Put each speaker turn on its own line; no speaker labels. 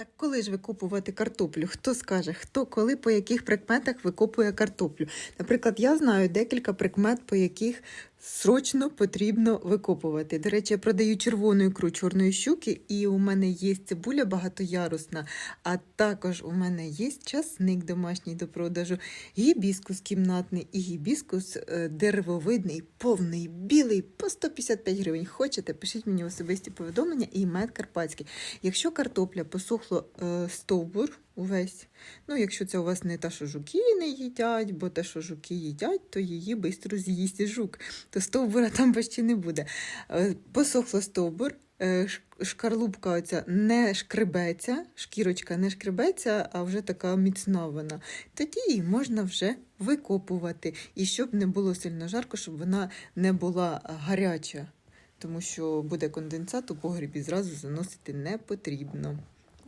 Так коли ж викопувати картоплю? Хто скаже, хто коли по яких прикметах викопує картоплю? Наприклад, я знаю декілька прикмет, по яких срочно потрібно викопувати. До речі, я продаю червону ікру чорної щуки, і у мене є цибуля багатоярусна, а також у мене є часник домашній до продажу, гібіскус кімнатний і гібіскус е, деревовидний, повний, білий, по 155 гривень. Хочете, пишіть мені особисті повідомлення і мед карпатський. Якщо картопля посохло е, стовбур увесь, ну якщо це у вас не та, що жуки не їдять, бо те, що жуки їдять, то її швидко з'їсть жук, то стовбура там почти не буде. Е, Посохло стовбур. е, Шкарлупка оця не шкребеться, шкірочка не шкребеться, а вже така міцна вона. Тоді її можна вже викопувати. І щоб не було сильно жарко, щоб вона не була гаряча тому що буде конденсат у погрібі, зразу заносити не потрібно.